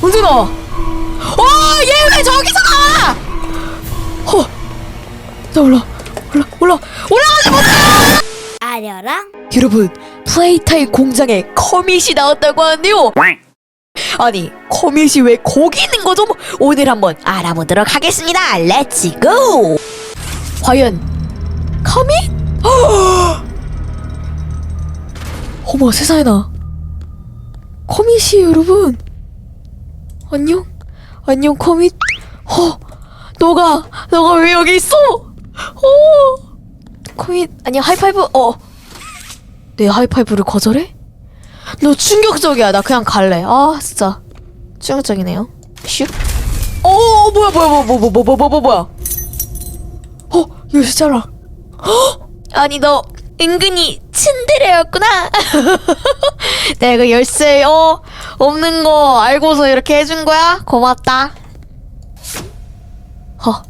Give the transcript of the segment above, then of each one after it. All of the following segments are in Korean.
나와? 어, 얘 왜 저기서 나와? 허, 나 올라, 올라, 올라, 올라가지 못해! 아려랑 여러분, 플레이타임 공장에 커밋이 나왔다고 하는데요. 아니, 커밋이 왜 거기 있는 거죠? 오늘 한번 알아보도록 하겠습니다. 렛츠 고! 과연 커밋? 어머 세상에나 커밋이에요 여러분 안녕? 안녕 커밋? 어 너가 너가 왜 여기 있어? 어. 커밋 안녕 하이파이브 어 내 하이파이브를 거절해? 너 충격적이야. 나 그냥 갈래. 아 진짜. 충격적이네요. 슉어 뭐야 뭐야 뭐야 뭐야 뭐야 뭐야 뭐야 뭐야. 어 열쇠잖아 헉! 아니 너 은근히 츤데레였구나. 내가 그 열쇠 어 없는 거 알고서 이렇게 해준 거야? 고맙다. 어.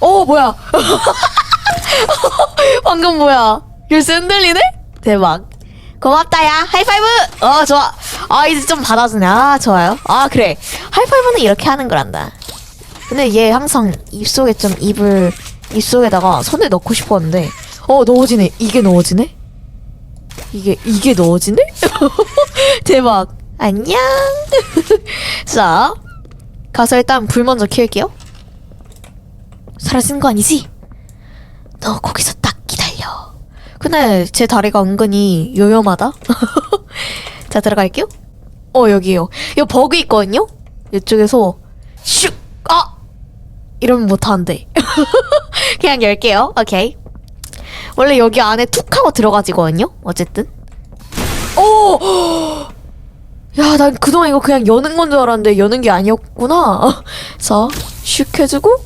어 뭐야? 방금 뭐야? 열쇠 흔들리네? 대박. 고맙다 야. 하이파이브! 어 좋아. 아 이제 좀 받아주네. 아 좋아요. 아 그래. 하이파이브는 이렇게 하는 거란다. 근데 얘 항상 입속에 좀 입을 입속에다가 손을 넣고 싶었는데 어 넣어지네. 이게 넣어지네? 이게 이게 넣어지네? 대박 안녕. 자 가서 일단 불 먼저 켤게요. 사라지는 거 아니지? 너 거기서 딱 기다려. 근데 제 다리가 은근히 요염하다. 자 들어갈게요. 어 여기요. 요 버그 있거든요? 이쪽에서 슉 아! 이러면 못하는데. 그냥 열게요. 오케이. 원래 여기 안에 툭 하고 들어가지거든요? 어쨌든. 오! 야, 난 그동안 이거 그냥 여는 건 줄 알았는데 여는 게 아니었구나. 자, 슉 해주고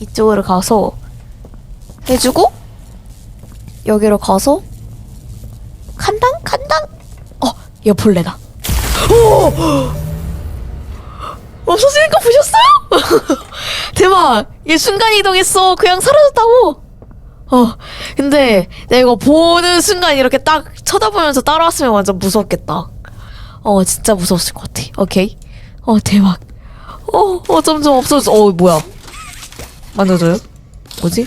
이쪽으로 가서 해주고 여기로 가서 간당 간당 어, 얘 벌레다. 오! 없어지는 거 보셨어요? 대박! 얘 순간 이동했어. 그냥 사라졌다고. 어, 근데 내가 이거 보는 순간 이렇게 딱 쳐다보면서 따라왔으면 완전 무섭겠다. 어, 진짜 무서웠을 것 같아. 오케이. 어, 대박. 어, 어, 점점 없어졌어. 어, 뭐야. 만져줘요? 뭐지?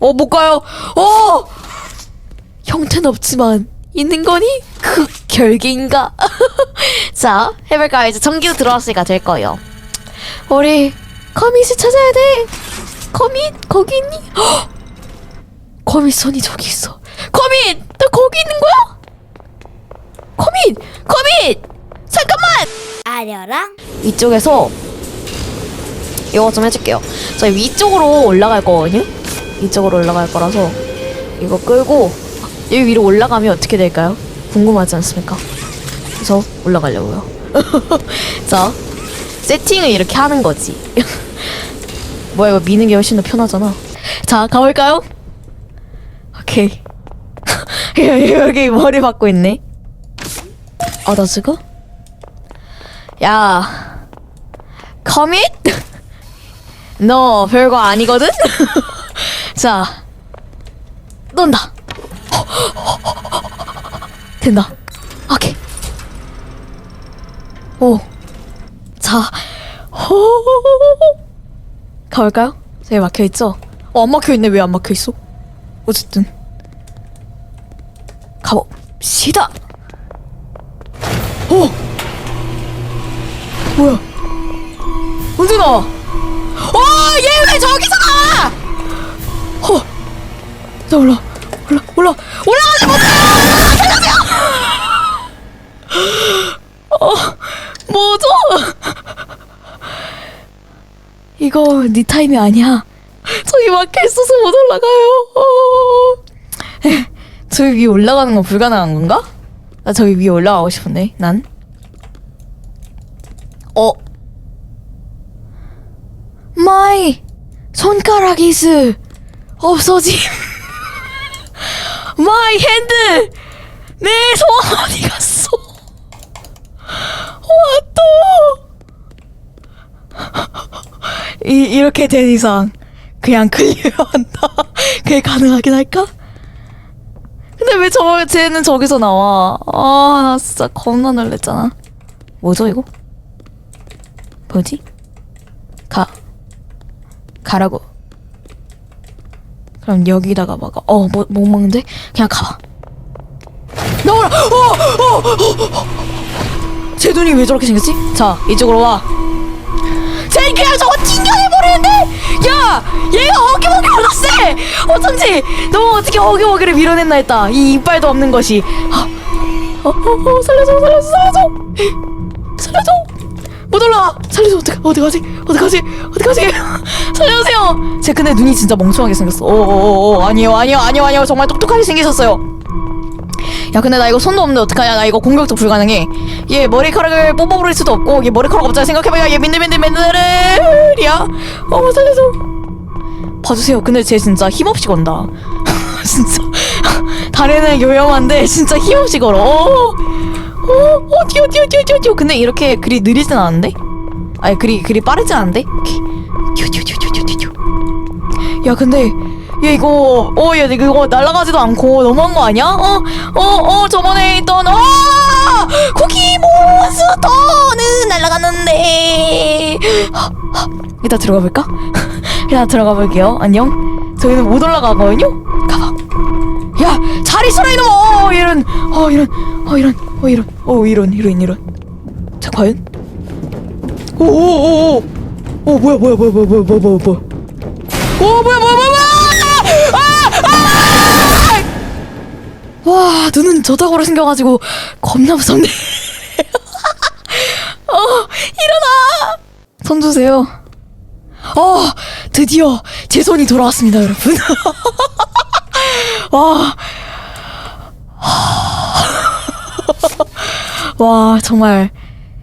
어, 못 가요. 어! 형태는 없지만, 있는 거니? 그 결계인가? 자, 해볼까요? 이제 전기도 들어왔으니까 될 거예요. 우리, 커밋을 찾아야 돼! 커밋, 거기 있니? 헉! 커밋 손이 저기 있어. 커밋! 너 거기 있는 거야? 커밋! 커밋! 잠깐만! 아려랑 이쪽에서 이거 좀 해줄게요. 저희 위쪽으로 올라갈 거거든요? 이쪽으로 올라갈 거라서 이거 끌고 여기 위로 올라가면 어떻게 될까요? 궁금하지 않습니까? 그래서 올라가려고요. 자, 세팅을 이렇게 하는 거지. 뭐야 이거 미는 게 훨씬 더 편하잖아. 자, 가볼까요? 오케이. 여기 머리 박고 있네. 아, 나 지금? 야, 커밋? 너 별거 아니거든? 자, 넌다. 된다. 오. 자, 호. 가볼까요? 저기 막혀있죠? 어, 안 막혀있네. 왜 안 막혀있어? 어쨌든. 가봅시다! 오! 뭐야? 언제 나와? 어, 얘 왜 저기서 나와? 허, 나 올라, 올라, 올라, 올라가지 못해! 살려주세요! 어, 뭐죠? 이거 네 타임이 아니야. 저기 막혀 있어서 못 올라가요. 어. 에, 저기 위에 올라가는 건 불가능한 건가? 나 저기 위에 올라가고 싶은데, 난. 어. 마이 손가락이스 없어짐. 마이 핸드 내손 어디 갔어? 왔다. 이 이렇게 된 이상 그냥 클리어한다. 그게 가능하긴 할까? 근데 왜 저 쟤는 저기서 나와? 아 나 진짜 겁나 놀랬잖아. 뭐죠 이거? 뭐지? 가. 가라고. 그럼 여기다가 막아. 어, 뭐, 못 먹는데? 그냥 가봐. 나와라! 어! 어! 어! 어! 제 눈이 왜 저렇게 생겼지? 자, 이쪽으로 와. 쟤 그냥 저거 튕겨내버리는데? 야! 얘가 어기어기보다 세! 어쩐지! 너 어떻게 어기어기를 밀어냈나 했다. 이 이빨도 없는 것이. 어, 어, 어, 살려줘, 살려줘, 살려줘! 살려줘! 못 올라가! 살려줘, 어떡, 어떡하지? 어떡하지? 어떡하지? 살려주세요! 쟤 근데 눈이 진짜 멍청하게 생겼어. 어어어, 아니요, 아니요, 아니요, 아니요. 정말 똑똑하게 생기셨어요. 야 근데 나 이거 손도 없는데 어떡하냐 나 이거 공격도 불가능해 얘 머리카락을 뽑아버릴 수도 없고 얘 머리카락 없잖아 생각해봐야 얘 민들민들민들이야 어머 살려줘 봐주세요 근데 쟤 진짜 힘없이 건다 진짜 다리는 요염한데 진짜 힘없이 걸어 어, 어, 어 뛰어 뛰어 뛰어 뛰어 뛰어 근데 이렇게 그리 느리진 않은데 아니 그리 그리 빠르진 않은데 야 근데 얘 이거 어 얘 이거 날아가지도 않고 너무한 거 아니야? 어? 어? 어? 저번에 있던 어! 쿠키 몬스터는 날아갔는데 이따 들어가 볼까? 일단 들어가 볼게요 안녕 저희는 못 올라가거든요? 가봐 야! 잘 있어라 이놈! 어 이런 어 이런 어 이런 어 이런 어 이런 이런 이런. 자 과연? 오오오오. 오 뭐야 뭐야 뭐야 뭐야 뭐야 뭐야 뭐야. 뭐야 오 뭐야 뭐야 뭐야 뭐야. 아! 아! 와 눈은 저작으로 생겨가지고 겁나 무섭네. 어 일어나. 손 주세요. 어 드디어 제 손이 돌아왔습니다 여러분. 와 와, 정말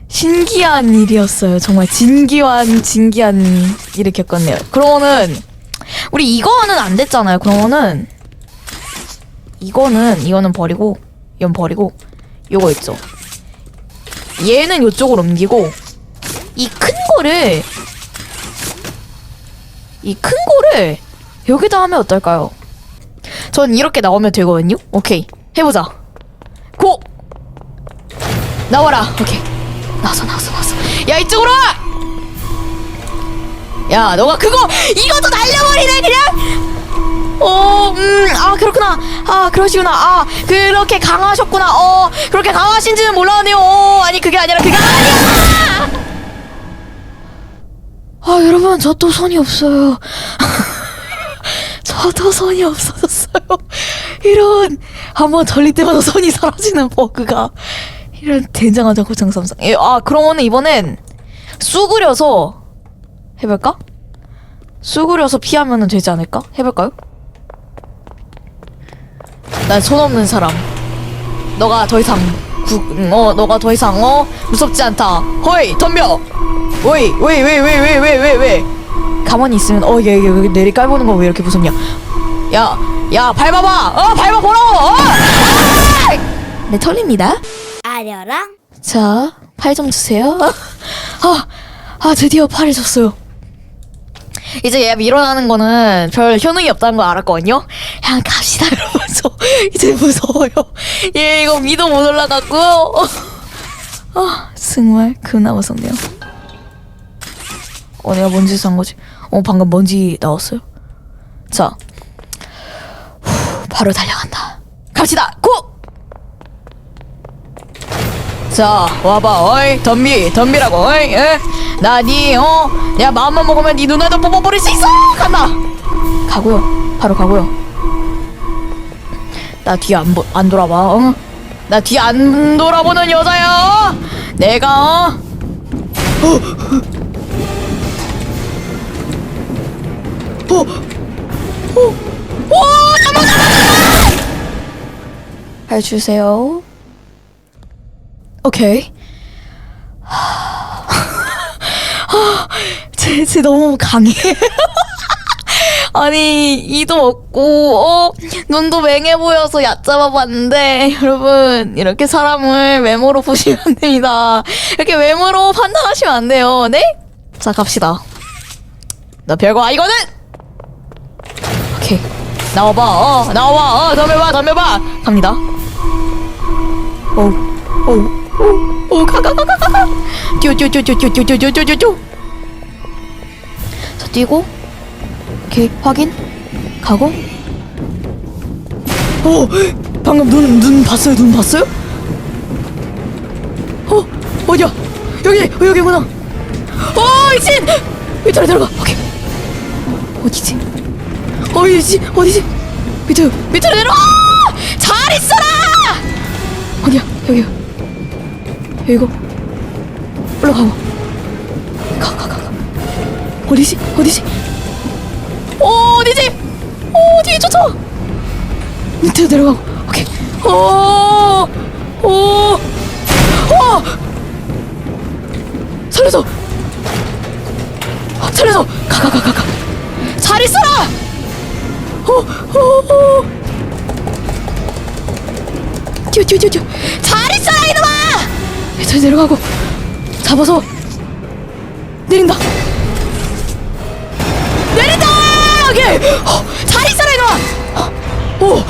신기한 일이었어요. 정말 진기한 진기한 일을 겪었네요. 그러면은 우리 이거는 안 됐잖아요. 그러면은 이거는 이거는 버리고 이건 버리고 요거 있죠. 얘는 요쪽으로 옮기고 이 큰 거를 이 큰 거를 여기다 하면 어떨까요? 전 이렇게 나오면 되거든요. 오케이 해보자. 고 나와라. 오케이 나왔어 나왔어 나왔어. 야 이쪽으로 와. 야, 너가 그거 이것도 날려버리네 그냥. 어, 음, 아 그렇구나. 아 그러시구나. 아 그렇게 강하셨구나. 어, 그렇게 강하신지는 몰랐네요. 어, 아니 그게 아니라 그게 아니야. 아 여러분 저 또 손이 없어요. 저도 손이 없어졌어요. 이런 한번 돌릴 때마다 손이 사라지는 버그가 이런 된장하자 고창 삼상. 예, 아 그러면은 이번엔 쑥그려서 해볼까? 쑥그려서 피하면 되지 않을까? 해볼까요? 난 손 없는 사람. 너가 더 이상 구, 음, 어, 너가 더 이상 어 무섭지 않다. 허이 덤벼. 왜이 왜 왜 왜 왜 왜 왜 왜? 가만히 있으면 어 얘 얘 얘, 내리 깔보는 거 왜 이렇게 무섭냐? 야, 야 밟아봐. 어 밟아 보라고. 어! 아! 네 털립니다. 아려랑 자, 팔 좀 주세요. 아, 아, 드디어 팔을 줬어요. 이제 얘 밀어나는 거는 별 효능이 없다는 걸 알았거든요. 그냥 갑시다. 저 이제 무서워요. 얘 이거 위도 못 올라갔고요. 아, 정말 그나 무섭네요. 어, 내가 뭔 짓을 한 거지? 어, 방금 먼지 나왔어요. 자, 후, 바로 달려간다. 갑시다, 고! 자 와봐 어이 덤비 덤비라고 어이 에? 나니 어? 내가 마음만 먹으면 네 눈에도 뽑아버릴 수 있어 간다 가고요 바로 가고요 나 뒤에 안, 보, 안 돌아봐 어? 나 뒤에 안 돌아보는 여자야 어? 내가 어? 어? 어? 어? 오! 잠깐만 잠깐만 발 주세요 오케이. 쟤, 쟤 너무 강해. 아니, 이도 없고, 어, 눈도 맹해 보여서 얕잡아 봤는데, 여러분, 이렇게 사람을 외모로 보시면 안 됩니다. 이렇게 외모로 판단하시면 안 돼요. 네? 자, 갑시다. 너 별거 아니거든! 오케이. 나와봐, 어, 나와봐, 어, 덤벼봐, 덤벼봐! 갑니다. 오, 오, 오, 오 오가가 가 가 가 뛰어 뛰어 뛰어 뛰어 뛰어 뛰어 뛰어 뛰어 뛰어 뛰어 자 뛰고 오케이 확인 가고 어 방금 눈 눈 봤어요 눈 봤어요? 어 어디야 여기 어, 여기구나 어 이진 밑으로 들어가 오케이 어디지 어디지 어디지 밑으로 밑으로 내려와 잘 있어라 어디야 여기야 여기고 올라가고 가가가 가. 어디지? 어디지? 어 어디지? 어 뒤에 쫓아와 밑으로 내려가고. 오케이. 어, 오오 어! 살려줘. 살려줘. 가가가 가가. 잘 있어라! 뛰어 뛰어 뛰어 뛰어. 잘 있어라 이놈아 밑으로 내려가고 잡아서 내린다. 내린다! 오케이 어, 잘 있어라 이놈아! 어,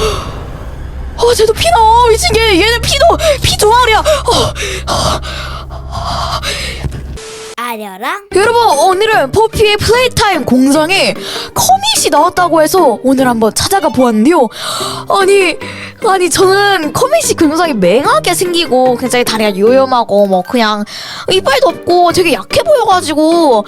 어, 쟤도 피나? 미친 게 얘는 피도 피 조합이야. 어, 아려랑 여러분 오늘은 퍼피의 플레이타임 공장에 커밋이 나왔다고 해서 오늘 한번 찾아가 보았는데요. 아니 아니 저는 커밋이 굉장히 맹하게 생기고 굉장히 다리가 요염하고 뭐 그냥 이빨도 없고 되게 약해 보여가지고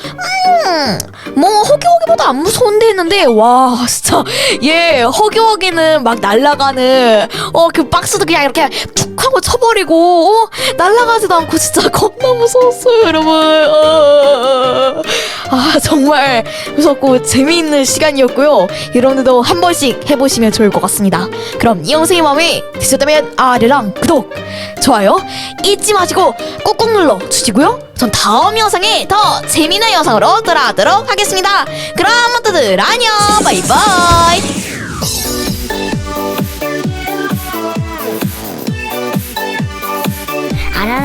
음뭐 허기허기보다 안 무서운데 했는데 와 진짜 얘 허기허기는 막 날아가는 어 그 박스도 그냥 이렇게 툭 하고 쳐버리고 어? 날아가지도 않고 진짜 겁나 무서웠어요 여러분. 어, 아 정말 무섭고 재미있는 시간이었고요. 여러분들도 한 번씩 해보시면 좋을 것 같습니다. 그럼 이 영상이 마음에 드셨다면 아래랑 구독 좋아요 잊지 마시고 꾹꾹 눌러 주시고요. 전 다음 영상에 더 재미있는 영상으로 돌아오도록 하겠습니다. 그럼 모두들 안녕. 바이바이